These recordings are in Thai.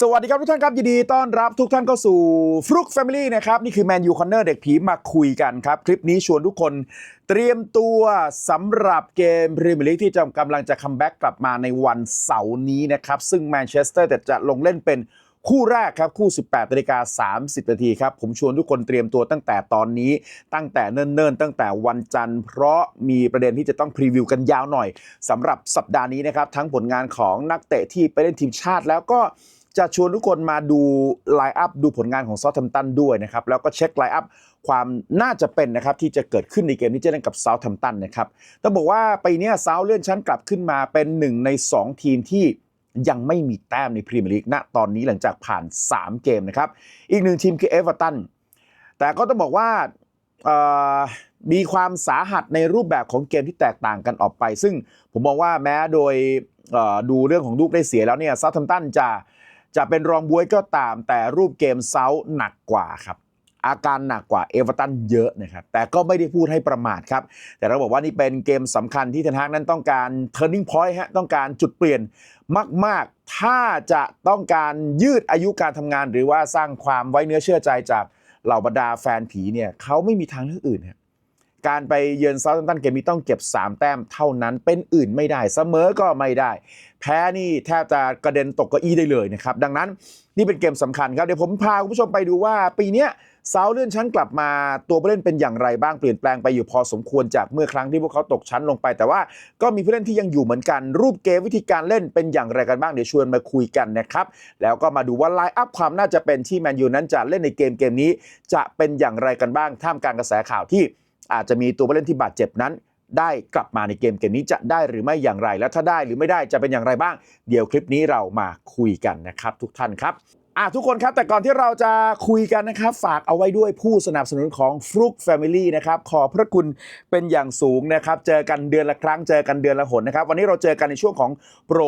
สวัสดีครับทุกท่านครับยินดีต้อนรับทุกท่านเข้าสู่ฟลุกแฟมิลี่นะครับนี่คือแมนยูคอนเนอร์เด็กผีมาคุยกันครับ คลิปนี้ชวนทุกคนเตรียมตัวสำหรับเกมพรีเมียร์ลีกที่จะกำลังจะคัมแบ็กกลับมาในวันเสาร์นี้นะครับ ซึ่งแมนเชสเตอร์จะลงเล่นเป็นคู่แรกครับ คู่ 18นาฬิกา30นาทีครับ ผมชวนทุกคนเตรียมตัวตั้งแต่ตอนนี้ ตั้งแต่เนิ่นๆ ตั้งแต่วันจันทร์ เพราะมีประเด็นที่จะต้องพรีวิวกันยาวหน่อยสำหรับสัปดาห์นี้นะครับ ทั้งผลงานของนักเตะที่ไปเล่นทีมชาติแล้วก็ จะชวนทุกคนมาดูไลน์อัพดูผลงานของซอ u ท h ม m ตันด้วยนะครับ แล้วก็เช็คไลน์อัพความน่าจะเป็นนะครับ ที่จะเกิดขึ้นในเกมที่จะเล่นกับซา u ท h ม m ตันนะครับต้องบอกว่าปีเนี้ซา u เลื่อนชั้นกลับขึ้นมาเป็นหนึ่งใน 2 ทีมที่ยังไม่มีแต้มในพรีเมียร์ลีกณตอนนี้หลังจากผ่าน 3 เกมนะครับ อีกหนึ่งทีมคือเอเวอร์ตันแต่ก็ต้องบอกว่ามีความสาหัสในรูปแบบของเกมที่แตกต่างกันออกไป ซึ่งผมมองว่าแม้โดยดูเรื่องของลูกได้เสียแล้วเนี่ยซา u ท h มตันจะ จะเป็นรองบวยก็ตาม แต่รูปเกมเซาหนักกว่าครับ อาการหนักกว่าเอเวอร์ตันเยอะนะครับ แต่ก็ไม่ได้พูดให้ประมาทครับ แต่เราบอกว่านี่เป็นเกมสำคัญที่เทนฮากนั้นต้องการ turning point ฮะต้องการจุดเปลี่ยนมาก ๆ ถ้าจะต้องการยืดอายุการทำงาน หรือว่าสร้างความไว้เนื้อเชื่อใจจากเหล่าบรรดาแฟนผีเนี่ยเขาไม่มีทางเลือกอื่นครับ การไปเยือนเซาท์แฮมป์ตันเกมนี้ต้องเก็บ 3 แต้มเท่านั้นเป็นอื่นไม่ได้เสมอก็ไม่ได้ แพ้นี่แทบจะกระเด็นตกเก้าอี้ได้เลยนะครับ ดังนั้นนี่เป็นเกมสำคัญครับ เดี๋ยวผมพาคุณผู้ชมไปดูว่าปีนี้เซาท์เลื่อนชั้นกลับมาตัวผู้เล่นเป็นอย่างไรบ้างเปลี่ยนแปลงไปอยู่พอสมควรจากเมื่อครั้งที่พวกเขาตกชั้นลงไป แต่ว่าก็มีผู้เล่นที่ยังอยู่เหมือนกัน รูปเกมวิธีการเล่นเป็นอย่างไรกันบ้างเดี๋ยวชวนมาคุยกันนะครับแล้วก็มาดูว่าไลน์อัพความน่าจะเป็นที่แมนยูนั้นจะเล่นในเกมเกมนี้ จะเป็นอย่างไรกันบ้างท่ามกลางกระแสข่าวที่ อาจจะมีตัวผู้เล่นที่บาดเจ็บนั้น ได้กลับมาในเกมเกมนี้จะได้หรือไม่อย่างไร แล้วถ้าได้หรือไม่ได้จะเป็นอย่างไรบ้าง เดี๋ยวคลิปนี้เรามาคุยกันนะครับ ทุกท่านครับอะทุกคนครับแต่ก่อนที่เราจะคุยกันนะครับ ฝากเอาไว้ด้วยผู้สนับสนุนของฟลุกแฟมิลี่นะครับขอบพระคุณเป็นอย่างสูงนะครับ เจอกันเดือนละครั้งเจอกันเดือนละหนนะครับ วันนี้เราเจอกันในช่วงของโปร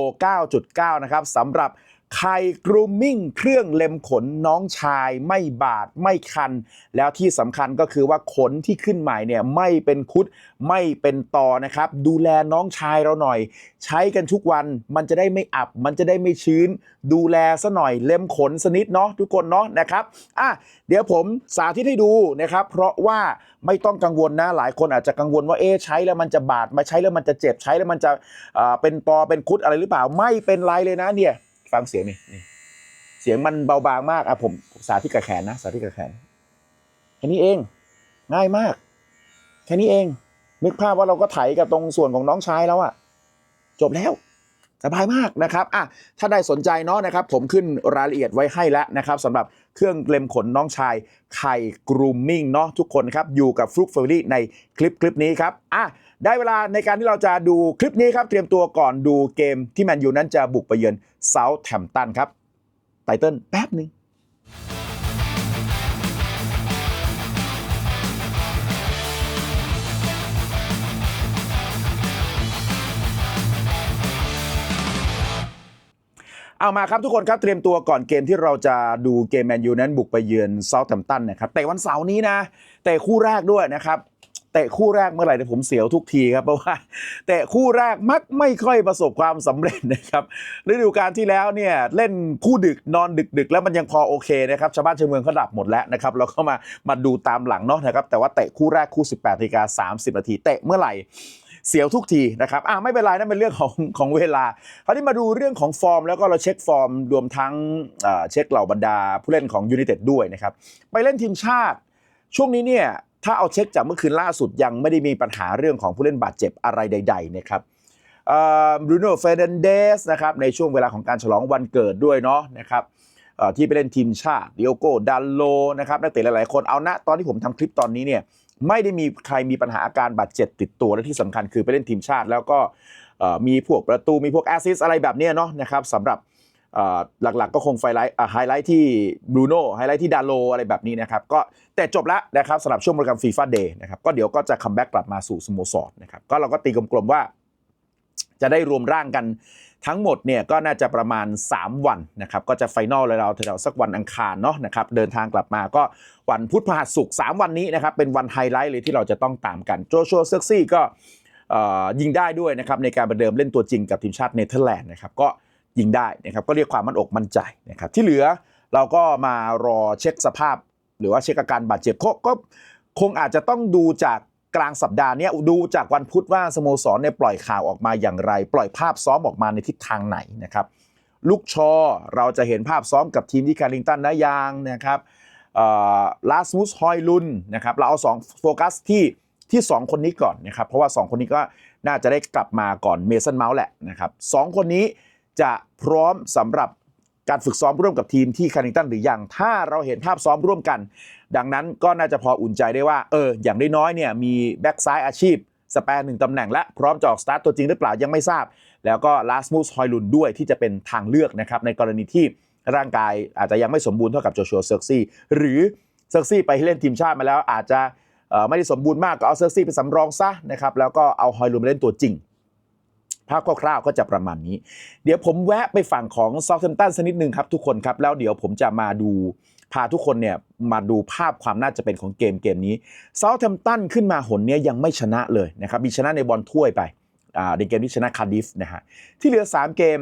9.9 นะครับสำหรับ ไข่กรูมมิ่งเครื่องเล็มขนน้องชายไม่บาดไม่คัน แล้วที่สำคัญก็คือว่าขนที่ขึ้นใหม่เนี่ยไม่เป็นคุดไม่เป็นตอนะครับ ดูแลน้องชายเราหน่อย ใช้กันทุกวันมันจะได้ไม่อับ มันจะได้ไม่ชื้น ดูแลซะหน่อยเล็มขนสนิดเนาะทุกคนเนาะนะครับอะเดี๋ยวผมสาธิตให้ดูนะครับ เพราะว่าไม่ต้องกังวลนะหลายคนอาจจะกังวลว่าเอ๊ใช้แล้วมันจะบาดมาใช้แล้วมันจะเจ็บใช้แล้วมันจะเป็นตอเป็นคุดอะไรหรือเปล่าไม่เป็นไรเลยนะเนี่ย ฟังเสียงนี่นี่ เสียงมันเบาบางมากอะผมสาธิตกับแขนนะสาธิตกับแขนแค่นี้เอง ง่ายมาก แค่นี้เอง นึกภาพว่าเราก็ไถกับตรงส่วนของน้องชายแล้วอะจบแล้วสบายมากนะครับอะถ้าได้สนใจเนาะนะครับ ผมขึ้นรายละเอียดไว้ให้แล้วนะครับสำหรับเครื่องเล็มขนน้องชายไข่กรูมมิ่งเนาะทุกคนครับ อยู่กับฟลุกเฟอรี่ในคลิปคลิปนี้ครับอะ ได้เวลาในการที่เราจะดูคลิปนี้ครับ เตรียมตัวก่อนดูเกมที่แมนยูนั้นจะบุกไปเยือนเซาท์แ m มตันครับไตเติ้ลแป๊บหนึ่งเอามาครับทุกคนครับเตรียมตัวก่อนเกมที่เราจะดูเกมแมนยูนั้นบุกไปเยือนเซาท์แ m มตันนะครับแต่วันเสาร์นี้นะแต่คู่แรกด้วยนะครับ เตะคู่แรกเมื่อไหร่เนี่ยผมเสียวทุกทีครับเพราะว่าเตะคู่แรกมักไม่ค่อยประสบความสำเร็จนะครับฤดูกาลที่แล้วเนี่ยเล่นคู่ดึกนอนดึกดึกแล้วมันยังพอโอเคนะครับชาวบ้านชาวเมืองเขาดับหมดแล้วนะครับเราก็มามาดูตามหลังเนาะนะครับแต่ว่าเตะคู่แรกคู่ 18นาฬิกา30นาทีเตะเมื่อไหร่เสียวทุกทีนะครับ อ่าไม่เป็นไรนั่นเป็นเรื่องของของเวลา คราวนี้มาดูเรื่องของฟอร์ม แล้วก็เราเช็คฟอร์มรวมทั้งเช็คเหล่าบรรดาผู้เล่นของยู i นเต็ดด้วยนะครับ ไปเล่นทีมชาติ ช่วงนี้เนี่ย ถ้าเอาเช็คจากเมื่อคืนล่าสุดยังไม่ได้มีปัญหาเรื่องของผู้เล่นบาดเจ็บอะไรใด ๆ นะครับบรูโน่เฟเดนเดสนะครับในช่วงเวลาของการฉลองวันเกิดด้วยเนาะนะครับที่ไปเล่นทีมชาติดิโอโกดัลโลนะครับนักเตะหลายๆคนเอาณตอนที่ผมทำคลิปตอนนี้เนี่ยไม่ได้มีใครมีปัญหาอาการบาดเจ็บติดตัวและที่สำคัญคือไปเล่นทีมชาติ แล้วก็มีพวกประตูมีพวกแอสซิสอะไรแบบเนี้ยเนาะนะครับสำหรับ หลักๆก็คงไฟไลท์ไฮไลท์ที่บรูโน่ไฮไลท์ที่ดาโลอะไรแบบนี้นะครับก็แต่จบแล้วนะครับสำหรับช่วงโปรแกรมฟีฟ่าเดย์นะครับก็เดี๋ยวก็จะคัมแบ็กกลับมาสู่สโมสรนะครับก็เราก็ตีกลมๆว่า จะได้รวมร่างกันทั้งหมดเนี่ยก็น่าจะประมาณ 3 วันนะครับก็จะไฟนอลเลยเราแถวสักวันอังคารเนาะนะครับเดินทางกลับมาก็วันพุธพฤหัสศุกร์3วันนี้นะครับเป็นวันไฮไลท์เลยที่เราจะต้องตามกันโจชัวเซ็กซี่ก็ยิงได้ด้วยนะครับในการประเดิมเล่นตัวจริงกับทีมชาติเนเธอร์แลนด์นะครับก็ ยิงได้นะครับก็เรียกความมั่นอกมั่นใจนะครับที่เหลือเราก็มารอเช็คสภาพ หรือว่าเช็คอาการบาดเจ็บก็ก็คงอาจจะต้องดูจากกลางสัปดาห์เนี้ยดูจากวันพุธว่าสโมสรเนี่ยปล่อยข่าวออกมาอย่างไร ปล่อยภาพซ้อมออกมาในทิศทางไหนนะครับลูกชอเราจะเห็นภาพซ้อมกับทีมที่แคริงตันนะยางนะครับลาสมุสฮอยลุนนะครับเราเอาสองโฟกัสที่ที่ 2 คนนี้ก่อนนะครับเพราะว่า 2 คนนี้ก็น่าจะได้กลับมาก่อนเมสันเมาส์แหละนะครับสองคนนี้ จะพร้อมสำหรับการฝึกซ้อมร่วมกับทีมที่แคริงตันหรือยัง ถ้าเราเห็นภาพซ้อมร่วมกัน ดังนั้นก็น่าจะพออุ่นใจได้ว่า เออ อย่างน้อยๆเนี่ยมีแบ็กซ้ายอาชีพ สแปร์หนึ่งตำแหน่งและพร้อมจะออกสตาร์ทตัวจริงหรือเปล่ายังไม่ทราบ แล้วก็ลาสมูสฮอยลุนด้วยที่จะเป็นทางเลือกนะครับในกรณีที่ร่างกายอาจจะยังไม่สมบูรณ์เท่ากับโจชัวเซอร์ซี่หรือเซอร์ซี่ไปเล่นทีมชาติมาแล้วอาจจะไม่ได้สมบูรณ์มากก็เอาเซอร์ซี่เป็นสำรองซะนะครับแล้วก็เอาฮอยลุนมาเล่นตัวจริง ภาพคร่าวๆก็จะประมาณนี้ เดี๋ยวผมแวะไปฝั่งของซ u ท h มตันสักนิดนึงครับทุกคนครับ แล้วเดี๋ยวผมจะมาดูพาทุกคนเนี่ยมาดูภาพความน่าจะเป็นของเกมเกมนี้ซ u ท h มตันขึ้นมาหนเนี้ยยังไม่ชนะเลยนะครับมีชนะในบอลถ้วยไปอ่าในเกมที่ชนะคาร์ดิฟนะฮะที่เหลือ 3 เกม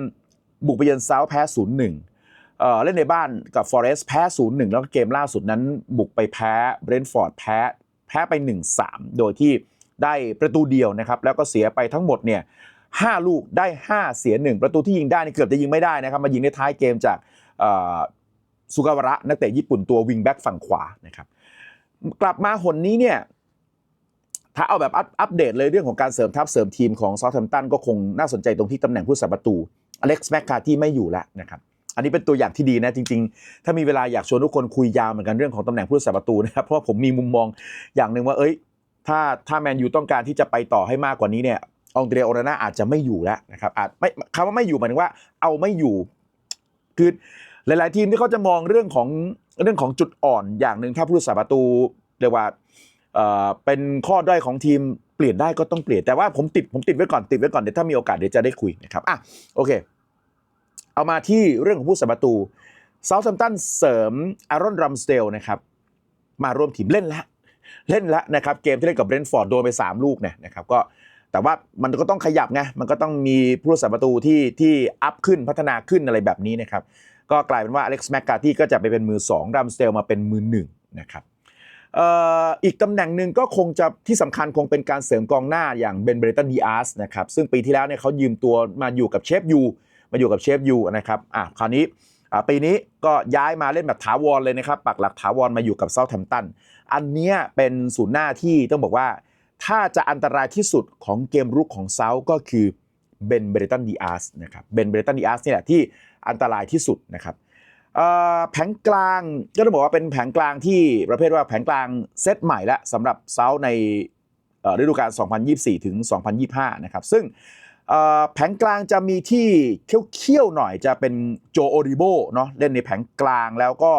บุกไปเยือนเซาท์แพ้0 1เอ่อเล่นในบ้านกับฟอเรสต์แพ้0 1แล้วก็เกมล่าสุดนั้นบุกไปแพ้เบรนท์ฟอร์ดแพ้แพ้ไป 1-3 โดยที่ได้ประตูเดียวนะครับแล้วก็เสียไปทั้งหมดเนี่ย ห้าลูกได้ 5 เสีย 1 ประตูที่ยิงได้นี่เกือบจะยิงไม่ได้นะครับ มายิงในท้ายเกมจากสุกาวระนักเตะญี่ปุ่นตัววิงแบ็กฝั่งขวานะครับกลับมาหนนี้เนี่ยถ้าเอาแบบอัปเดตเลยเรื่องของการเสริมทัพเสริมทีมของซอ u t แ a มตันก็คงน่าสนใจตรงที่ตำแหน่งผู้สัประตูอเล็กซ์แมคคาที่ไม่อยู่แล้วนะครับอันนี้เป็นตัวอย่างที่ดีนะจริง ๆ ถ้ามีเวลาอยากชวนทุกคนคุยยาวเหมือนกันเรื่องของตำแหน่งผู้สัประตูนะครับเพราะผมมีมุมมองอย่างหนึ่งว่าเอ้ยถ้าถ้าแมนยูต้องการที่จะไปต่อให้มากกว่านี้เนี่ย องเดรียโอนาน่าอาจจะไม่อยู่แล้วนะครับอาจไม่คำว่าไม่อยู่หมายถึงว่า เอาไม่อยู่ คือหลาย ๆ ทีมที่เขาจะมองเรื่องของเรื่องของจุดอ่อนอย่างหนึ่งถ้าผู้รักษาประตูเรียกว่าเอ่อเป็นข้อด้อยของทีมเปลี่ยนได้ก็ต้องเปลี่ยนแต่ว่าผมติดผมติดไว้ก่อนติดไว้ก่อนเดี๋ยวถ้ามีโอกาสเดี๋ยวจะได้คุยนะครับอะโอเค เอามาที่เรื่องของผู้สัประตูเซาท์แ m มตันเสริมอารอนรัมสเดลนะครับมาร่วมทีมเล่นล้วเล่นล้วนะครับเกมที่เล่นกับเบรนท์ฟอร์ดโดนไป 3 ลูกเนี่ยนะครับก็ แต่ว่ามันก็ต้องขยับไงมันก็ต้องมีผู้รักษาประตูที่ที่อัพขึ้นพัฒนาขึ้นอะไรแบบนี้นะครับก็กลายเป็นว่าอเล็กซ์แมกกาที่ก็จะไปเป็นมือ2รัมสเตลมาเป็นมือ1นะครับอีกตำแหน่งหนึ่งก็คงจะที่สำคัญคงเป็นการเสริมกองหน้าอย่างเบนเบรตันดีอาร์สนะครับซึ่งปีที่แล้วเนี่ยเขายืมตัวมาอยู่กับเชฟยูมาอยู่กับเชฟยูนะครับอะคราวนี้ปีนี้ก็ย้ายมาเล่นแบบถาวรเลยนะครับปักหลักถาวรมาอยู่กับเซาท์แ m ม t ตันอันเนี้ยเป็นศูนย์หน้าที่ต้องบอกว่า ถ้าจะอันตรายที่สุดของเกมรุกของเซาก็คือเบนเบรตันดีอาร์สนะครับเบนเบรตันดีอาร์สนี่แหละที่อันตรายที่สุดนะครับแผงกลางก็ต้องบอกว่าเป็นแผงกลางที่ประเภทว่าแผงกลางเซตใหม่แล้วสำหรับเซาในฤดูกาล 2024 ถึง 2025 นะครับ ซึ่งแผงกลางจะมีที่เขี้ยวๆหน่อยจะเป็นโจโอริโบเนาะเล่นในแผงกลางแล้วก็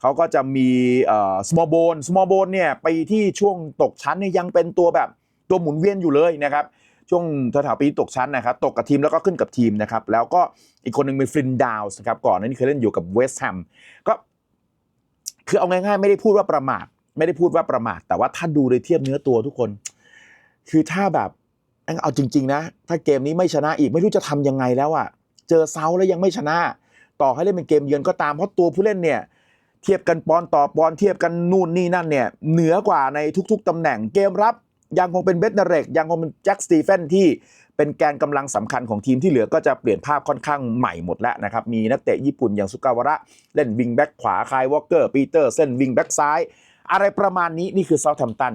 เขาก็จะมีเอ่อ small bone small bone เนี่ยไปที่ช่วงตกชั้นเนี่ยยังเป็นตัวแบบตัวหมุนเวียนอยู่เลยนะครับช่วงแถวๆปีตกชั้นนะครับ ตกกับทีมแล้วก็ขึ้นกับทีมนะครับ แล้วก็อีกคนหนึ่งเป็นฟรินดาวส์นะครับ ก่อนหนานี้เคยเล่นอยู่กับเวสต์แฮมก็คือเอาง่ายๆ ไม่ได้พูดว่าประมาท ไม่ได้พูดว่าประมาท แต่ว่าถ้าดูโดยเทียบเนื้อตัวทุกคน คือถ้าแบบเอาจริง ๆ นะ ถ้าเกมนี้ไม่ชนะอีกไม่รู้จะทำยังไงแล้วอะเจอเซาแล้วยังไม่ชนะ ต่อให้เล่นเป็นเกมเยือนก็ตามเพราะตัวผู้เล่นเนี่ย เทียบกันปอนต่อปอนเทียบกันนู่นนี่นั่นเนี่ยเหนือกว่าในทุก ๆตำแหน่งเกมรับยังคงเป็นเบสเนเรกยังคงเป็นแจ็คสตีเฟนที่เป็นแกนกำลังสำคัญของทีมที่เหลือก็จะเปลี่ยนภาพค่อนข้างใหม่หมดแล้วนะครับ มีนักเตะญี่ปุ่นอย่างสุกาวระ เล่นวิงแบ็กขวาคายวอลเกอร์ปีเตอร์เส้นวิงแบ็กซ้าย อะไรประมาณนี้นี่คือเซาท์แ m มตัน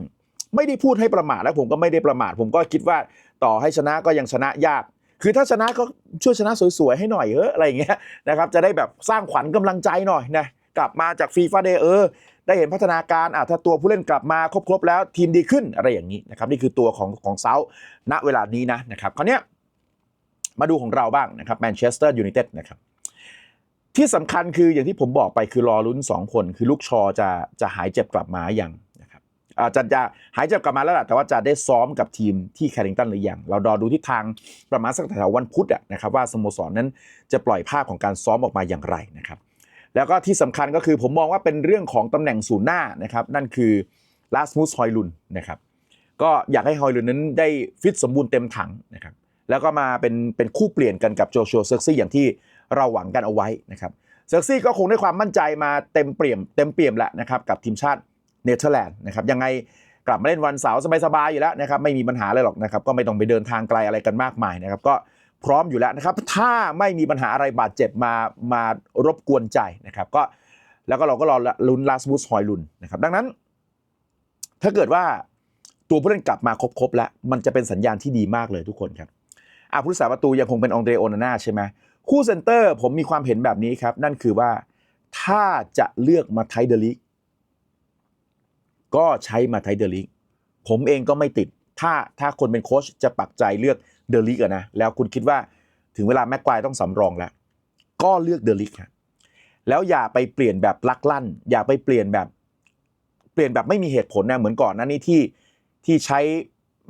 ไม่ได้พูดให้ประมาทแล้วผมก็ไม่ได้ประมาท ผมก็คิดว่าต่อให้ชนะก็ยังชนะยาก คือถ้าชนะก็ช่วยชนะสวยๆให้หน่อยเอออะไรอย่างเงี้ยนะครับจะได้แบบสร้างขวัญกำลังใจหน่อยนะ กลับมาจากฟีฟ่าเดย์เออได้เห็นพัฒนาการอะถ้าตัวผู้เล่นกลับมาครบๆแล้วทีมดีขึ้นอะไรอย่างนี้นะครับนี่คือตัวของของเซาณเวลานี้นะนะครับคราวนี้มาดูของเราบ้างนะครับแมนเชสเตอร์ยูไนเต็ดนะครับที่สำคัญคืออย่างที่ผมบอกไปคือรอลุ้น 2 คน คือลูกชอจะจะหายเจ็บกลับมาอย่างนะครับอาจะจะหายเจ็บกลับมาแล้วแหละแต่ว่าจะได้ซ้อมกับทีมที่แคริงตันหรือยังเรารอดูทิศทางประมาณสักแถววันพุธอะนะครับว่าสโมสรนั้นจะปล่อยภาพของการซ้อมออกมาอย่างไรนะครับ แล้วก็ที่สำคัญก็คือผมมองว่าเป็นเรื่องของตำแหน่งศูนย์หน้านะครับ นั่นคือลาสมุสฮอยลุนนะครับ ก็อยากให้ฮอยลุนนั้นได้ฟิตสมบูรณ์เต็มถังนะครับ แล้วก็มาเป็นเป็นคู่เปลี่ยนกันกับโจชัวเซอร์ซี่อย่างที่เราหวังกันเอาไว้นะครับ เซอร์ซี่ก็คงได้ความมั่นใจมาเต็มเปี่ยมเต็มเปี่ยมแหละนะครับกับทีมชาติเนเธอร์แลนด์นะครับ ยังไงกลับมาเล่นวันเสาร์สบายๆอยู่แล้วนะครับ ไม่มีปัญหาอะไรหรอกนะครับ ก็ไม่ต้องไปเดินทางไกลอะไรกันมากมายนะครับ ก็ พร้อมอยู่แล้วนะครับ ถ้าไม่มีปัญหาอะไรบาดเจ็บมามารบกวนใจนะครับก็แล้วก็เราก็รอลุ้นลาสบูสฮอยลุนนะครับดังนั้น ถ้าเกิดว่าตัวผู้เล่นกลับมาครบๆแล้ว มันจะเป็นสัญญาณที่ดีมากเลยทุกคนครับอะผู้รักษาประตูยังคงเป็นองเดรโอนาน่าใช่ไหมคู่เซนเตอร์ผมมีความเห็นแบบนี้ครับ นั่นคือว่าถ้าจะเลือกมาไทเดลิกก็ใช้มาไทเดลิกผมเองก็ไม่ติด ถ้าถ้าคนเป็นโค้ชจะปักใจเลือก เดลิกอะนะแล้วคุณคิดว่าถึงเวลาแม็กควายต้องสำรองแล้ว ก็เลือกเดลิกครับแล้วอย่าไปเปลี่ยนแบบลักลั่น อย่าไปเปลี่ยนแบบเปลี่ยนแบบไม่มีเหตุผลนะเหมือนก่อนนั้นนี่ที่ที่ใช้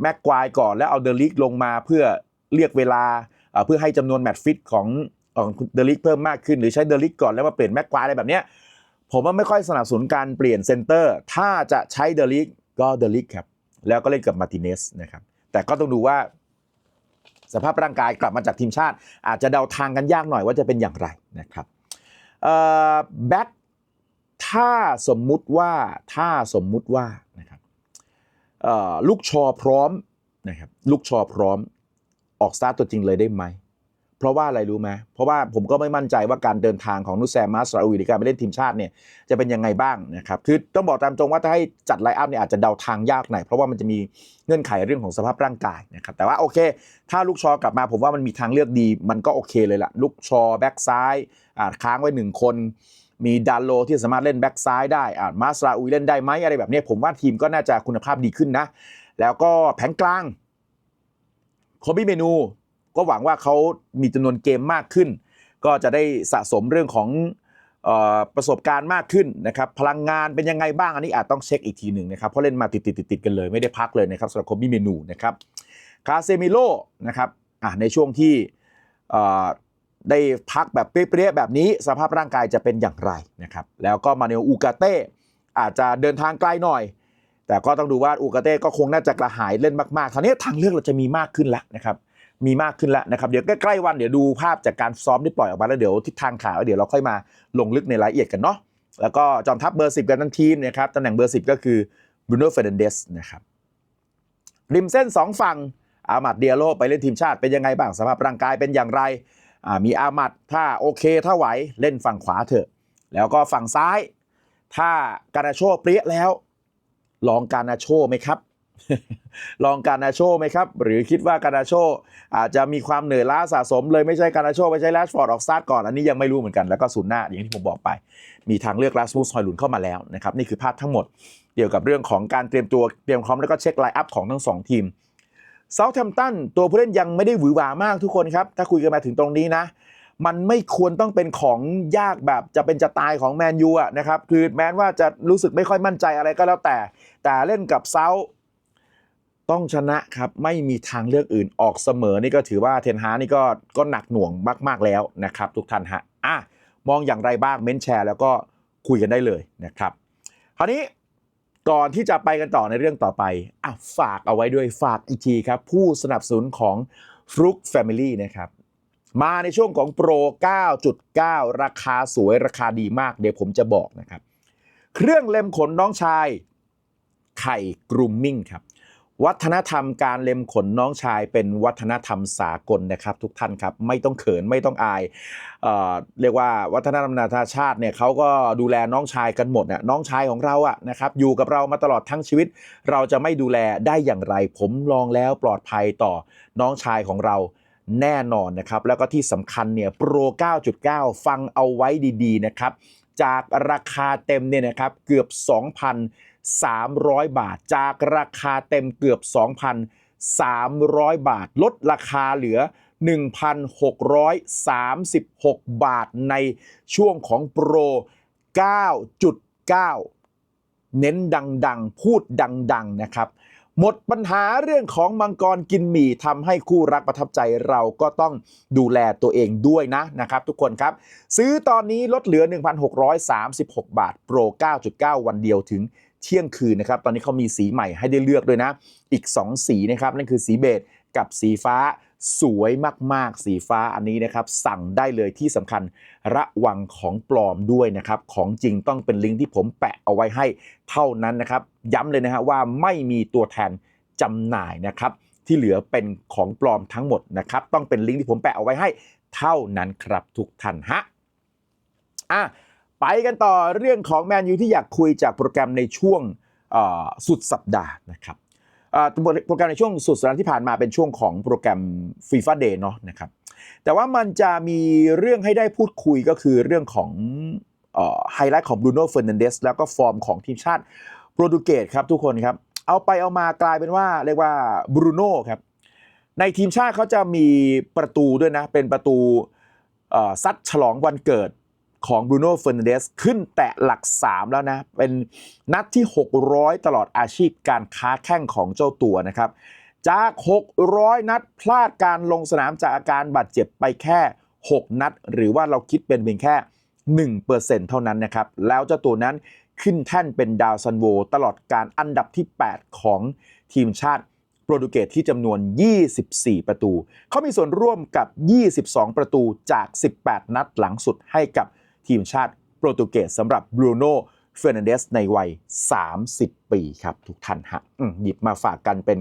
แม็กควายก่อนแล้วเอาเดลิกลงมาเพื่อเรียกเวลาเพื่อให้จำนวนแมตช์ฟิตของของเดลิกเพิ่มมากขึ้นหรือใช้เดลิกก่อนแล้วมาเปลี่ยนแม็กควายอะไรแบบเนี้ยผมว่าไม่ค่อยสนับสนุนการเปลี่ยนเซนเตอร์ ถ้าจะใช้เดลิกก็เดลิกครับ แล้วก็เล่นกับมาร์ติเนสนะครับ แต่ก็ต้องดูว่า สภาพร่างกายกลับมาจากทีมชาติ อาจจะเดาทางกันยากหน่อยว่าจะเป็นอย่างไรนะครับแบ็คถ้าสมมุติว่าถ้าสมมุติว่านะครับลูกชอพร้อมนะครับลูกชอพร้อมออกสตาร์ตัวจริงเลยได้ไหม เพราะว่าอะไรรู้ไหมเพราะว่าผมก็ไม่มั่นใจว่าการเดินทางของนุสแซมมาสราอุยในการไปเล่นทีมชาติเนี่ยจะเป็นยังไงบ้างนะครับคือต้องบอกตามตรงว่าถ้าให้จัดไลน์อัพเนี่ยอาจจะเดาทางยากหน่อยเพราะว่ามันจะมีเงื่อนไขเรื่องของสภาพร่างกายนะครับแต่ว่าโอเค ถ้าลูกชอกลับมาผมว่ามันมีทางเลือกดี มันก็โอเคเลยล่ะลูกชอแบ็กซ้ายอาจค้างไว้หนึ่งคนมีดันโลที่สามารถเล่นแบ็กซ้ายได้อ่ามาสราอุยเล่นได้ไหมอะไรแบบนี้ผมว่าทีมก็น่าจะคุณภาพดีขึ้นนะ แล้วก็แผงกลางโคบี้เมนู ก็หวังว่าเขามีจำนวนเกมมากขึ้น ก็จะได้สะสมเรื่องของออประสบการณ์มากขึ้นนะครับพลังงานเป็นยังไงบ้างอันนี้อาจต้องเช็คอีกทีหนึ่งนะครับเพราะเล่นมาติดติดติดติดๆกันเลยไม่ได้พักเลยนะครับสำหรับโคบี้เมนูนะครับคาเซมิโลนะครับอะในช่วงที่ได้พักแบบเปรี้ยๆแบบนี้สภาพร่างกายจะเป็นอย่างไรนะครับแล้วก็มาเนลอูกาเต้อาจจะเดินทางไกลหน่อย แต่ก็ต้องดูว่าอูกาเต้ก็คงน่าจะกระหายเล่นมากๆคราวนี้ทางเลือกเราจะมีมากขึ้นแล้วนะครับ มีมากขึ้นแล้วนะครับเดี๋ยวใกล้ๆวันเดี๋ยวดูภาพจากการซ้อมที่ปล่อยออกมาแล้วเดี๋ยวทิศทางข่าวเดี๋ยวเราค่อยมาลงลึกในรายละเอียดกันเนาะแล้วก็จอมทัพเบอร์ 10 กันทั้งทีมนะครับตำแหน่งเบอร์ 10 ก็คือบรูโน่เฟรนเดสนะครับริมเส้น 2 ฝั่งอามัดเดียโลไปเล่นทีมชาติเป็นยังไงบ้างสภาพร่างกายเป็นอย่างไรมีอามัดถ้าโอเคถ้าไหวเล่นฝั่งขวาเถอะ แล้วก็ฝั่งซ้าย ถ้าการาโชเปรี้ยแล้ว ลองการาโชไหมครับ ลองการนาโชไหมครับ หรือคิดว่าการนาโชอาจจะมีความเหนื่อยล้าสะสม เลยไม่ใช่การนาโชไม่ใช่แรชฟอร์ดออกสตาร์ทก่อน อันนี้ยังไม่รู้เหมือนกัน แล้วก็ศูนย์หน้าอย่างที่ผมบอกไป มีทางเลือกลาสมูสฮอยลุนเข้ามาแล้วนะครับ นี่คือภาพทั้งหมดเกี่ยวกับเรื่องของการเตรียมตัวเตรียมพร้อมแล้วก็เช็คไลน์อัพของทั้งสองทีมเซาท์แฮมป์ตันตัวผู้เล่นยังไม่ได้หวือหวามากทุกคนครับ ถ้าคุยกันมาถึงตรงนี้นะ มันไม่ควรต้องเป็นของยากแบบจะเป็นจะตายของแมนยูอะนะครับ คือแม้ว่าจะรู้สึกไม่ค่อยมั่นใจอะไรก็แล้วแต่ แต่เล่นกับเซาท์ ต้องชนะครับไม่มีทางเลือกอื่นออกเสมอนี่ก็ถือว่าเทนฮานี่ก็ก็หนักหน่วงมาก ๆแล้วนะครับ ทุกท่านฮะอะมองอย่างไรบ้างเม้นแชร์ แล้วก็คุยกันได้เลยนะครับ คราวนี้ก่อนที่จะไปกันต่อในเรื่องต่อไปอะฝากเอาไว้ด้วยฝากอีกทีครับ ผู้สนับสนุนของฟลุกแฟมิลี่นะครับมาในช่วงของโปร 9.9 ราคาสวยราคาดีมาก เดี๋ยวผมจะบอกนะครับ เครื่องเล็มขนน้องชาย ไข่กรูมมิ่งครับ วัฒนธรรมการเล็มขนน้องชายเป็นวัฒนธรรมสากลนะครับ ทุกท่านครับไม่ต้องเขินไม่ต้องอายเอเรียกว่าวัฒนธรรมนานาชาติเนี่ยเขาก็ดูแลน้องชายกันหมดน่ะน้องชายของเราอะนะครับอยู่กับเรามาตลอดทั้งชีวิต เราจะไม่ดูแลได้อย่างไร ผมลองแล้วปลอดภัยต่อน้องชายของเราแน่นอนนะครับ แล้วก็ที่สำคัญเนี่ยโปร 9.9 ฟังเอาไว้ดีๆนะครับจากราคาเต็มเนี่ยนะครับเกือบ 300 บาท จากราคาเต็มเกือบ 2,300 บาท ลดราคาเหลือ 1,636 บาทในช่วงของโปร 9.9 เน้นดังๆ พูดดัง ๆ นะครับ หมดปัญหาเรื่องของมังกรกินหมี่ทำให้คู่รักประทับใจเราก็ต้องดูแลตัวเองด้วยนะนะครับ ทุกคนครับ ซื้อตอนนี้ลดเหลือ 1,636 บาท โปร 9.9 วันเดียวถึง เที่ยงคืนนะครับ ตอนนี้เขามีสีใหม่ให้ได้เลือกด้วยนะ อีก 2 สีนะครับ นั่นคือสีเบจกับสีฟ้าสวยมากๆ สีฟ้าอันนี้นะครับ สั่งได้เลยที่สำคัญระวังของปลอมด้วยนะครับ ของจริงต้องเป็นลิงก์ที่ผมแปะเอาไว้ให้เท่านั้นนะครับ ย้ำเลยนะฮะว่าไม่มีตัวแทนจำหน่ายนะครับ ที่เหลือเป็นของปลอมทั้งหมดนะครับ ต้องเป็นลิงก์ที่ผมแปะเอาไว้ให้เท่านั้นครับทุกท่านฮะอะ ไปกันต่อเรื่องของแมนยูที่อยากคุยจากโปรแกรมในช่วงสุดสัปดาห์นะครับโปรแกรมในช่วงสุดสัปดาห์ที่ผ่านมาเป็นช่วงของโปรแกรม FIFA Day เนาะนะครับแต่ว่ามันจะมีเรื่องให้ได้พูดคุยก็คือเรื่องของไฮไลท์ของบรูโน่เฟอร์นันเดสแล้วก็ฟอร์มของทีมชาติโปรตุเกสครับทุกคนครับ เอาไปเอามากลายเป็นว่าเรียกว่าบรูโน่ครับในทีมชาติเขาจะมีประตูด้วยนะ เป็นประตูซัดฉลองวันเกิด ของบรูโน่เฟอร์นันเดสขึ้นแตะหลัก 3 แล้วนะ เป็นนัดที่ 600 ตลอดอาชีพการค้าแข้งของเจ้าตัวนะครับ จาก 600 นัดพลาดการลงสนามจากอาการบาดเจ็บไปแค่ 6 นัด หรือว่าเราคิดเป็นเพียงแค่ 1%เท่านั้นนะครับ แล้วเจ้าตัวนั้นขึ้นแท่นเป็นดาวซันโว ตลอดการอันดับที่ 8 ของทีมชาติโปรตุเกสที่จำนวน 24 ประตู เขามีส่วนร่วมกับ 22 ประตูจาก 18 นัดหลังสุดให้กับ ทีมชาติโปรตุเกสสำหรับบรูโน่เฟร์นันเดสในวัย 30 ปีครับทุกท่านฮะหยิบมาฝากกันเป็น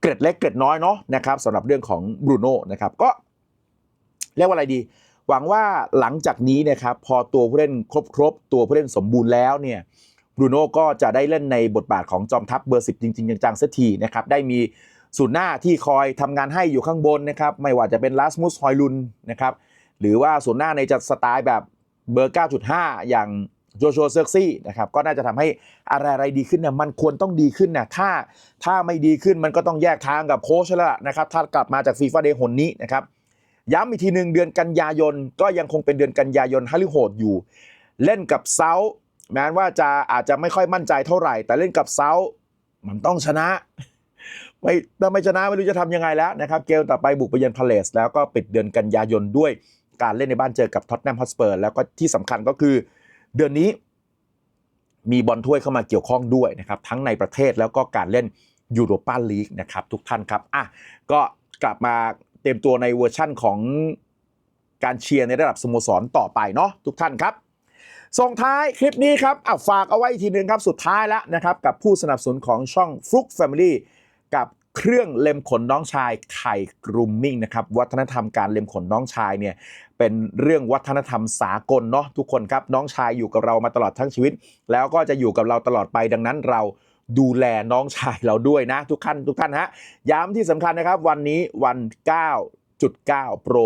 เกร็ดเล็กเกร็ดน้อยเนาะนะครับสำหรับเรื่องของบรูโน่นะครับก็เรียกว่าอะไรดี หวังว่าหลังจากนี้นะครับพอตัวผู้เล่นครบๆตัวผู้เล่นสมบูรณ์แล้วเนี่ยบรูโน่ก็จะได้เล่นในบทบาทของจอมทัพเบอร์ 10 จริง ๆ จังๆสักทีนะครับได้มีศูนย์หน้าที่คอยทำงานให้อยู่ข้างบนนะครับไม่ว่าจะเป็นลาสมุสฮอยลุนนะครับหรือว่าศูนย์หน้าในจะสไตล์แบบ เบอร์ 9.5 อย่างโจชัวเซอร์ซี่นะครับก็น่าจะทำให้อะไรๆดีขึ้นนะมันควรต้องดีขึ้นนะถ้าถ้าไม่ดีขึ้นมันก็ต้องแยกทางกับโค้ชแล้วนะครับถ้ากลับมาจากฟีฟ่าเดย์หนนี้นะครับย้ำอีกทีหนึ่งเดือนกันยายน ก็ยังคงเป็นเดือนกันยายนฮัลลิโหดอยู่ เล่นกับเซาท์แม้ว่าจะอาจจะไม่ค่อยมั่นใจเท่าไหร่ แต่เล่นกับเซาท์มันต้องชนะไม่ถ้าไม่ชนะไม่รู้จะทำยังไงแล้วนะครับ เกมต่อไปบุกไปเยือนพาเลสแล้วก็ปิดเดือนกันยายนด้วย การเล่นในบ้านเจอกับท็อตแนมฮอสเปอร์แล้วก็ที่สำคัญก็คือ เดือนนี้มีบอลถ้วยเข้ามาเกี่ยวข้องด้วยนะครับ ทั้งในประเทศแล้วก็การเล่นยูโรปาลีกนะครับ ทุกท่านครับอะก็กลับมาเตรียมตัวในเวอร์ชั่นของการเชียร์ในระดับสโมสรต่อไปเนาะทุกท่านครับส่งท้ายคลิปนี้ครับอะฝากเอาไว้อีกทีหนึงครับสุดท้ายแล้วนะครับ กับผู้สนับสนุนของช่องฟลุกแฟมิลี่กับเครื่องเล็มขนน้องชายไข่กรูมมิ่งนะครับวัฒนธรรมการเล็มขนน้องชายเนี่ย เป็นเรื่องวัฒนธรรมสากลเนาะทุกคนครับ น้องชายอยู่กับเรามาตลอดทั้งชีวิต แล้วก็จะอยู่กับเราตลอดไปดังนั้นเราดูแลน้องชายเราด้วยนะ ทุกท่านทุกท่านฮะย้ำที่สำคัญนะครับ วันนี้วัน 9.9 Pro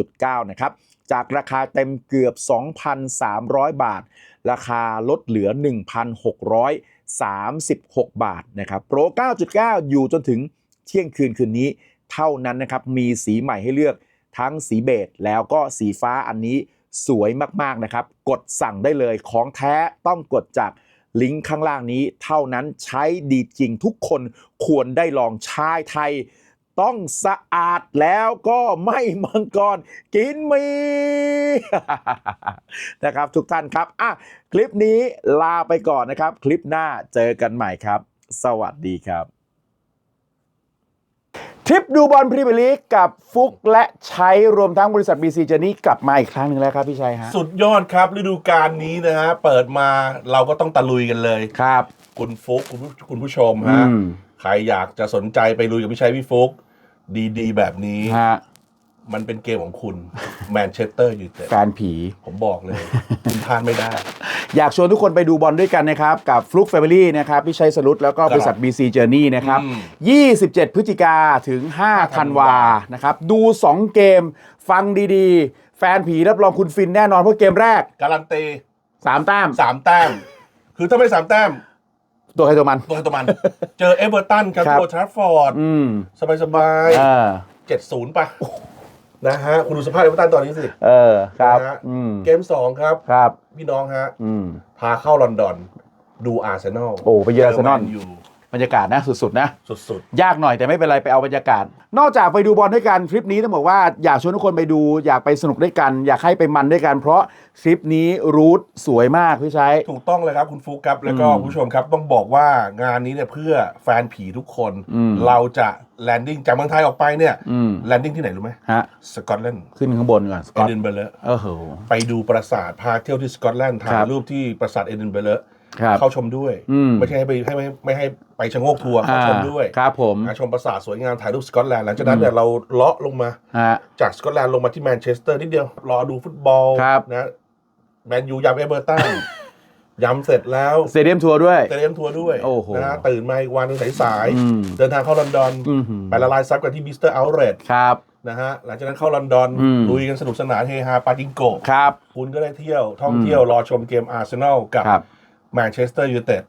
9.9 นะครับ จากราคาเต็มเกือบ 2,300 บาท ราคาลดเหลือ 1,636 บาทนะครับ Pro 9.9 อยู่จนถึงเที่ยงคืนคืนนี้ เท่านั้นนะครับ มีสีใหม่ให้เลือก ทั้งสีเบจแล้วก็สีฟ้าอันนี้สวยมากๆนะครับ กดสั่งได้เลยของแท้ต้องกดจากลิงก์ข้างล่างนี้ เท่านั้นใช้ดีจริงทุกคนควรได้ลองชายไทย ต้องสะอาดแล้วก็ไม่มังกรกินมีนะครับ ทุกท่านครับอะคลิปนี้ลาไปก่อนนะครับ คลิปหน้าเจอกันใหม่ครับ สวัสดีครับ ริปดูบอลพรีเมียร์ลีกกับฟุกและใช้รวมทั้งบริษัท BC เจนี่กลับมาอีกครั้งหนึ่งแล้วครับพี่ชัยฮะ สุดยอดครับฤดูกาลนี้นะฮะ เปิดมาเราก็ต้องตะลุยกันเลย ครับ คุณฟุกคุณผู้คุณผู้ชมฮะ อืม ใครอยากจะสนใจไปลุยกับพี่ชัยพี่ฟุก ดีๆ แบบนี้ ฮะ มันเป็นเกมของคุณแมนเชสเตอร์ยูไนเต็ดแฟนผี ผมบอกเลย คุณพลาดไม่ได้ อยากชวนทุกคนไปดูบอลด้วยกันนะครับ กับฟลุกแฟมิลี่นะครับพี่ชัยสรุตแล้วก็บริษัท BC Journey นะครับอืม27 พฤศจิกาถึง 5 ธันวานะครับ ดู 2 เกมฟังดีๆ แฟนผีรับรองคุณฟินแน่นอนเพราะเกมแรก การันตี 3 แต้มสามแต้ม คือถ้าไม่สามแต้มตัวใครตัวมัน ตัวใครตัวมัน เจอเอเวอร์ตันครับครับตัวทรัฟฟอร์ดอืมสบายเออๆเจ็ดศูนย์ป่ะ นะฮะคุณดูสภาพเอเวอร์ตันตอนนี้สิ เออครับนะฮะ อืมเกมสองครับ ครับ พี่น้องฮะ อืม พาเข้าลอนดอน ดูอาร์เซนอลโอ้ไปเยือนอาร์เซนอลอยู่ บรรยากาศนะสุดๆนะ สุดยากหน่อยแต่ไม่เป็นไรไปเอาบรรยากาศ นอกจากไปดูบอลด้วยกันทริปนี้ต้องบอกว่าอยากชวนทุกคนไปดูอยากไปสนุกด้วยกัน อยากให้ไปมันด้วยกัน เพราะทริปนี้รูทสวยมากพี่ชัย ๆ ถูกต้องเลยครับคุณฟุกครับ แล้วก็อืมคุณผู้ชมครับต้องบอกว่างานนี้เนี่ยเพื่อแฟนผีทุกคน อืม เราจะแลนดิ้งจากเมืองไทยออกไปเนี่ยอืมแลนดิ้งที่ไหนรู้ไหมฮะสกอตแลนด์ขึ้นข้างบนก่อนสกเออตดินเบอร์เลอร์เออโห ไปดูปราสาทพาเที่ยวที่สกอตแลนด์ถ่าคยรับรูปที่ปราสาทเอดินเบอร์เลอร์ ครับเข้าชมด้วย อืม ไม่ใช่ให้ไปให้ไม่ไม่ให้ไปชะโงกทัวร์เข้าชมด้วยอ่าครับผมอ่าชมปราสาทสวยงามถ่ายรูปสกอตแลนด์หลังจากนั้นเนี่ยเราเลาะลงมา ฮะ จากสกอตแลนด์ลงมาที่แมนเชสเตอร์นิดเดียว รอดูฟุตบอลครับ นะแมนยูยำเอเบอร์ตันยำเสร็จแล้วสเตเดียมทัวร์ด้วย เตรียมทัวร์ด้วยโอ้โหนะฮะตื่นมาอีกวันหนึงสายอืม ๆเดินทางเข้าลอนดอนอื้อหือไปละลายซับกันที่บิสเตอร์เอาท์เลทครับ นะฮะหลังจากนั้นเข้าลอนดอนอืม ลุยกันสนุกสนานเฮฮาปาจิงโกะครับ คุณก็ได้เที่ยวท่องเที่ยวรอชมเกมอาร์เซนอลกับครับ แมนเชสเตอร์ยูไนเต็ด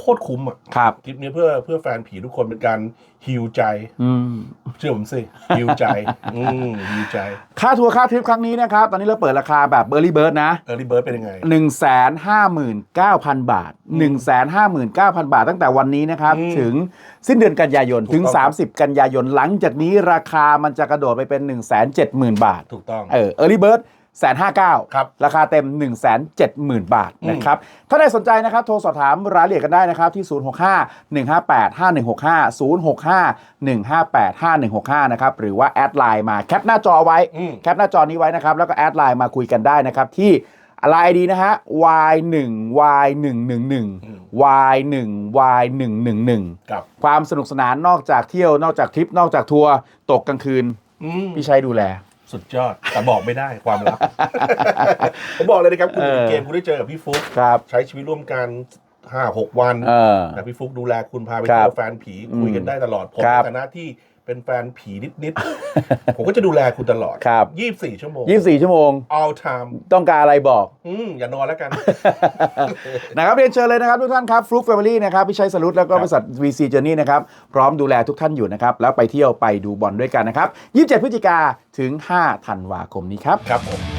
โคตรคุ้มอะครับทริปนี้เพื่อเพื่อแฟนผีทุกคนเป็นการฮิวใจ อืม เชื่อผมสิฮิวใจ อืมฮิวใจ ค่าทัวร์ค่าทริปครั้งนี้นะครับ ตอนนี้เราเปิดราคาแบบเบอร์รี่เบิร์ดนะเออรีเบิร์ดเป็นยังไง 159,000 บาท 159,000 บาทตั้งแต่วันนี้นะครับ อืมถึงสิ้นเดือนกันยายนถูกถึงต้องครับ30 กันยายน หลังจากนี้ราคามันจะกระโดดไปเป็น 170,000 บาท ถูกต้อง เออ Early Bird แสนห้าเก้าครับราคาเต็ม 1 7 0 0 0 0 บาทอืมนะครับ ถ้าได้สนใจนะครับ โทรสอบถามรายละเอียดกันได้นะครับ ที่ 065 158 5165 065 158 5165 นะครับ หรือว่าแอดไลน์มาแคปหน้าจอไว้อืมแคปหน้าจอนี้ไว้นะครับ แล้วก็แอดไลน์มาคุยกันได้นะครับที่ไลน์ดีนะฮะ y1 y111 y1 y111 กับความสนุกสนานนอกจากเที่ยวนอกจากทริปนอกจากทัวร์ตกกลางคืนอืมพี่ชัยดูแล สุดยอด แต่บอกไม่ได้ความลับ ผมบอกเลยนะครับคุณเออเกมคุณได้เจอกับพี่ฟุ๊กครับ ใช้ชีวิตร่วมกันห้าหกวันเออ แต่พี่ฟุ๊กดูแลคุณพาไปครับเที่ยวแฟนผีอืมคุยกันได้ตลอดผมครับ ในฐานะที่ เป็นแฟนผีนิดๆ ผมก็จะดูแลคุณตลอด ครับยี่สิบสี่ชั่วโมง 24 ชั่วโมง all time ต้องการอะไรบอก อืมอย่านอนแล้วกัน นะครับเรียนเชิญเลยนะครับทุกท่านครับฟลุกแฟมิลี่นะครับพี่ชัยสรุตแล้วก็ครับบริษัท VC Journey นะครับ พร้อมดูแลทุกท่านอยู่นะครับ แล้วไปเที่ยวไปดูบอลด้วยกันนะครับ 27 พฤศจิกาถึง 5 ธันวาคมนี้ครับ ครับผม